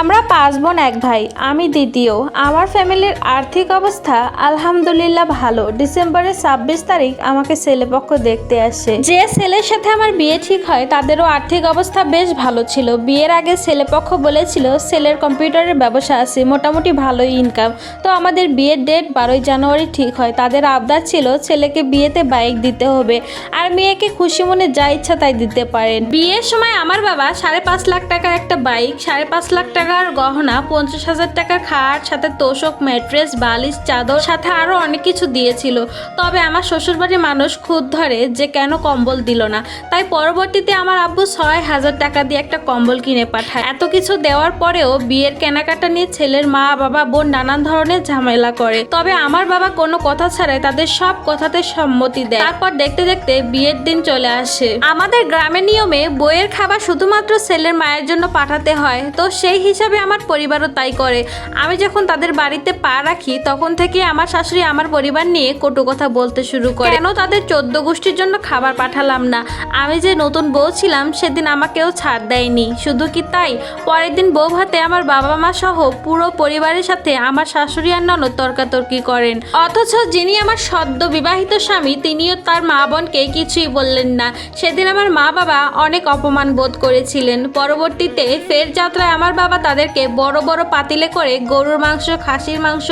আমরা পাঁচ বোন এক ভাই, আমি দ্বিতীয়। আমার ফ্যামিলির আর্থিক অবস্থা আলহামদুলিল্লাহ ভালো। ডিসেম্বরের ছাব্বিশ তারিখ আমাকে ছেলেপক্ষ দেখতে আসে। যে ছেলের সাথে আমার বিয়ে ঠিক হয়, তাদেরও আর্থিক অবস্থা বেশ ভালো ছিল। বিয়ের আগে ছেলেপক্ষ বলেছিল, ছেলের কম্পিউটারের ব্যবসা আছে, মোটামুটি ভালোই ইনকাম তো আমাদের বিয়ের ডেট বারোই জানুয়ারি ঠিক হয়। তাদের আবদার ছিল, ছেলেকে বিয়েতে বাইক দিতে হবে। আর মেয়েকে খুশি মনে যা ইচ্ছা তাই দিতে পারেন। বিয়ের সময় আমার বাবা সাড়ে পাঁচ লাখ টাকার একটা বাইক সাড়ে পাঁচ লাখ টাকার গহনা, পঞ্চাশ হাজার টাকার খাট, সাথে তোষক ম্যাট্রেস, বালিশ, চাদর, সাথে আরও অনেক কিছু দিয়েছিল। তবে আমার শ্বশুরবাড়ির মানুষ খুদ ধরে যে কেন কম্বল দিল না। তাই পরবর্তীতে আমার আব্বু ছয় হাজার টাকা দিয়ে একটা কম্বল কিনে পাঠায়। এত কিছু দেওয়ার পরেও বিয়ের কেনাকাটা নিয়ে ছেলের মা, বাবা, বোন নানান ধরনের ঝামেলা করে। তবে আমার বাবা কোনো কথা ছাড়াই তাদের সব কথাতে সম্মতি দেয়। তারপর দেখতে দেখতে বিয়ের দিন চলে আসে। আমাদের গ্রামের নিয়মে বইয়ের খাবার শুধুমাত্র ছেলের মায়ের জন্য পাঠাতে হয়। তো সেই হিসাবে আমার পরিবারও তাই করে। আমি যখন তাদের বাড়িতে পা রাখি, তখন থেকে আমার শাশুড়ি আমার পরিবার নিয়ে কটু কথা বলতে শুরু করে। কেন তাদের চোদ্দ গোষ্ঠীর জন্য খাবার পাঠালাম না? আমি যে নতুন বউ ছিলাম, সেদিন আমাকেও ছাড় দেয়নি। শুধু কি তাই? পরের দিন বউ ভাতে আমার বাবা মা সহ পুরো পরিবারের সাথে আমার শাশুড়ি আর ননদ তর্কাতর্কি করেন। অথচ যিনি আমার সদ্য বিবাহিত স্বামী, তিনিও তার মা বোনকে কিছুই বললেন না। সেদিন আমার মা বাবা অনেক অপমান বোধ করেছিলেন। পরবর্তীতে ফের যাত্রায় আমার বাবা তাদেরকে বড় বড় পাতিলে করে গরুর মাংস, খাসির মাংস,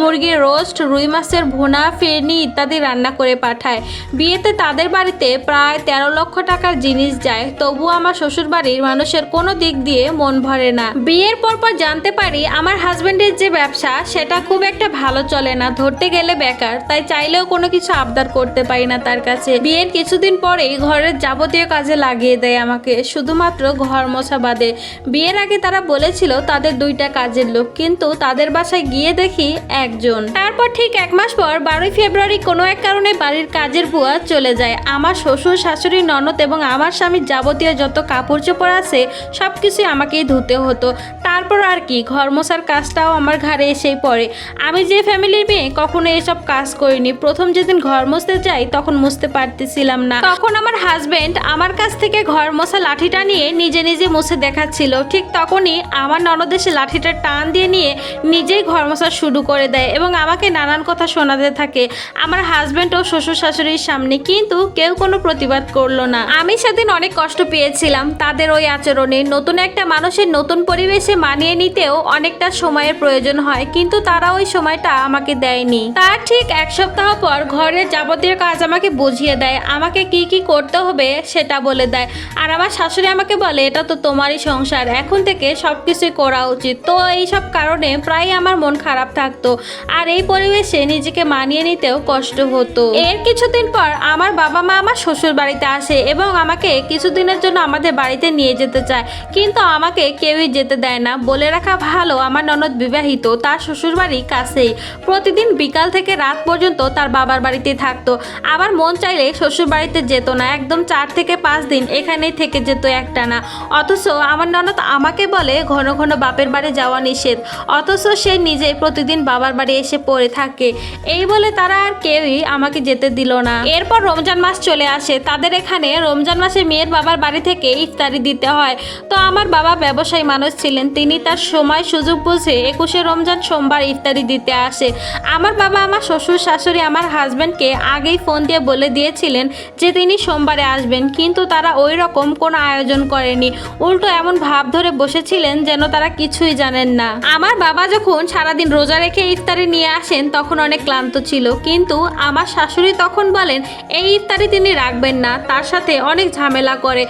মুরগির রোস্ট, রুই মাছের ভুনা, ফিরনি ইত্যাদি রান্না করে পাঠায়। বিয়েতে তাদের বাড়িতে প্রায় তেরো লক্ষ টাকার জিনিস যায়। তবু আমার শ্বশুর বাড়ির মানুষের কোনো দিক দিয়ে মন ভরে না। বিয়ের পর পর জানতে পারি আমার হাজব্যান্ডের যে ব্যবসা, সেটা খুব একটা ভালো চলে না। ধরতে গেলে বেকার, তাই চাইলেও কোনো কিছু আবদার করতে পারি না তার কাছে। বিয়ের কিছুদিন পরেই ঘরের যাবতীয় কাজে লাগিয়ে দেয় আমাকে, শুধুমাত্র ঘর মোছা বাদে। বিয়ের আগে তারা বলেছিল, তাদের দুইটা কাজের লোক কিন্তু তাদের বাসায় গিয়ে দেখি একজন। তারপর ঠিক এক মাস পর বারোই ফেব্রুয়ারি কোনো এক কারণে বাড়ির কাজের বুয়া চলে যায়। আমার শ্বশুর, শাশুড়ি, ননদ এবং আমার স্বামীর যাবতীয় যত কাপড় চোপড় আছে সব কিছুই আমাকেই ধুতে হতো। তারপর আর কি ঘর মশার কাজটাও আমার ঘাড়ে এসেই পড়ে। আমি যে ফ্যামিলির মেয়ে কখনো এসব কাজ করিনি। প্রথম যেদিন ঘর মুছতে যাই, তখন মুছতে পারতেছিলাম না। তখন আমার হাজবেন্ড আমার কাছ থেকে ঘর মোছা লাঠিটা নিয়ে নিজে নিজে মুছে দেখাচ্ছিল। ঠিক তখনই আমার ননদ এসে লাঠিটা টান দিয়ে নিয়ে নিজেই ঘর মশা শুরু করে দেয় এবং আমাকে নানান কথা শোনাতে থাকে। আমার হাজবেন্ড ও শ্বশুর শাশুড়ির সামনে কিন্তু কেউ কোনো প্রতিবাদ করল না। আমি সেদিন অনেক কষ্ট পেয়েছিলাম তাদের ওই আচরণে। নতুন একটা মানুষের নতুন পরিবেশে মানিয়ে নিতেও অনেকটা সময়ের প্রয়োজন হয়, কিন্তু তারা ওই সময়টা আমাকে দেয়নি। তার ঠিক এক সপ্তাহ পর ঘরের যাবতীয় কাজ আমাকে বুঝিয়ে দেয়, আমাকে কি কি করতে হবে সেটা বলে দেয়। আর আমার শাশুড়ি আমাকে বলে, এটা তো তোমারই সংসার, এখন থেকে সব কিছুই করা উচিত। তো এই সব কারণে প্রায় আমার মন খারাপ থাকতো, আর এই পরিবেশে নিজেকে মানিয়ে নিতেও কষ্ট হতো। এর কিছুদিন পর আমার বাবা মা আমার শ্বশুর বাড়িতে আসে এবং আমাকে কিছুদিনের জন্য আমাদের বাড়িতে নিয়ে যেতে চায়, কিন্তু আমাকে কেউই যেতে দেয় না। বলে রাখা ভালো, আমার ননদ বিবাহিত, তার শ্বশুর বাড়ি কাছেই। প্রতিদিন বিকাল থেকে রাত পর্যন্ত তার বাবার বাড়িতে থাকতো। আবার মন চাইলে শ্বশুর বাড়িতে যেত না, একদম চার থেকে পাঁচ দিন এখানেই থেকে যেত একটানা। অথচ আমার ননদ আমাকে বলে, ঘন ঘন বাপের বাড়ি যাওয়া নিষেধ। অথচ সে নিজে প্রতিদিন বাবার বাড়ি এসে পড়ে থাকে। এই বলে তারা আর কেউই আমাকে যেতে দিল না। এরপর রমজান মাস চলে আসে। তাদের এখানে রমজান মাসে মেয়ের বাবার বাড়ি থেকে ইফতারি দিতে হয়। তো আমার বাবা ব্যবসায়ী মানুষ ছিলেন তিনি তার সময় সুযোগ বুঝে একুশে রমজান সোমবার ইফতারি দিতে আসে। আমার বাবা, আমার শ্বশুর, শাশুড়ি, আমার হাজব্যান্ডকে আগেই ফোন দিয়ে বলে দিয়েছিলেন যে তিনি সোমবারে আসবেন, কিন্তু তারা ওই রকম কোনো আয়োজন করেনি। উল্টো এমন ভাব ধরে বসেছিলেন যেন তারা কিছুই জানেন না। আমার বাবা যখন সারাদিন রোজা রেখে ইফতারি নিয়ে আসেন, তখন অনেক ক্লান্ত ছিল। কিন্তু আমার শাশুড়ি তখন বলেন, এই ইফতারি তিনি রাখবেন না, তার সাথে অনেক ঝামেলা করে।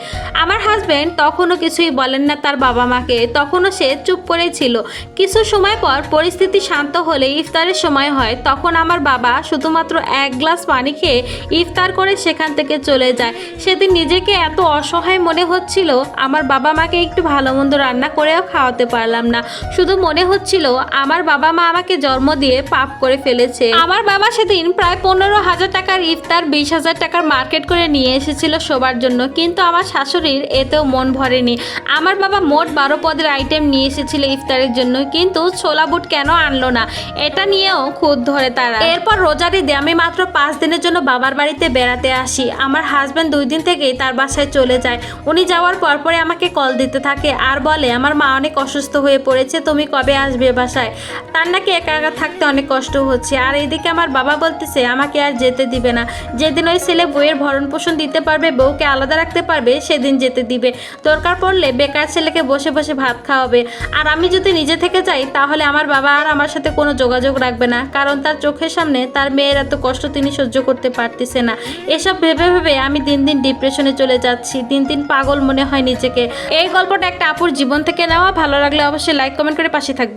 আমার হাজব্যান্ড তখনও কিছুই বলেন না তার বাবা মাকে তখনও সে চুপ করে ছিল কিছু সময় পর পরিস্থিতি শান্ত হলে ইফতারের সময় হয়। তখন আমার বাবা শুধুমাত্র এক গ্লাস পানি খেয়ে ইফতার করে সেখান থেকে চলে যায়। সেদিন নিজেকে এত অসহায় মনে হচ্ছিল, আমার বাবা মাকে একটু ভালো মন্দ রান্না করেও খাওয়াতে পারলাম না। শুধু মনে হচ্ছিল, আমার বাবা মা আমাকে জন্ম দিয়ে পাপ করে ফেলেছে। আমার বাবা সেদিন প্রায় পনেরো হাজার টাকার ইফতার, বিশ হাজার টাকার মার্কেট করে নিয়ে এসেছিল সবার জন্য। কিন্তু আমার শাশুড়ির এতেও মন ভরেনি। আমার বাবা মোট বারো পদের আইটেম নিয়ে এসেছিল ইফতারের জন্য, কিন্তু ছোলা বুট কেন আনলো না? এটা নিয়েও খুদ ধরে তারা। এরপর রোজার ঈদে আমি মাত্র পাঁচ দিনের জন্য বাবার বাড়িতে বেড়াতে আসি। আমার হাজব্যান্ড দুই দিন থেকেই তার বাসায় চলে যায়। উনি যাওয়ার পরপরে আমাকে কল দিতে থাকে আর বলে, আমার মা অনেক অসুস্থ হয়ে পড়েছে, তুমি কবে আসবে বাসায়? তার নাকি একা একা থাকতে অনেক কষ্ট হচ্ছে। আর এদিকে আমার বাবা বলতেছে, আমাকে আর যেতে দিবে না। যেদিন ওই ছেলে বইয়ের ভরণ পোষণ দিতে পারবে, বউকে আলাদা রাখতে পারবে, সেদিন যেতে দিবে। দরকার পড়লে বেকার ছেলেকে বসে বসে ভাত খাওয়াবে আর আমি যদি নিজে থেকে যাই তাহলে আমার বাবা আর আমার সাথে কোনো যোগাযোগ রাখবে না। কারণ তার চোখের সামনে তার মেয়ের এত কষ্ট তিনি সহ্য করতে পারতেছে না। এসব ভেবে ভেবে আমি দিন দিন ডিপ্রেশনে চলে যাচ্ছি। দিন দিন পাগল মনে হয় নিজেকে। এই গল্পটা একটা আপুর জীবন থেকে নেওয়া। ভালো লাগলে অবশ্যই লাইক, কমেন্ট করে পাশে থাকবে।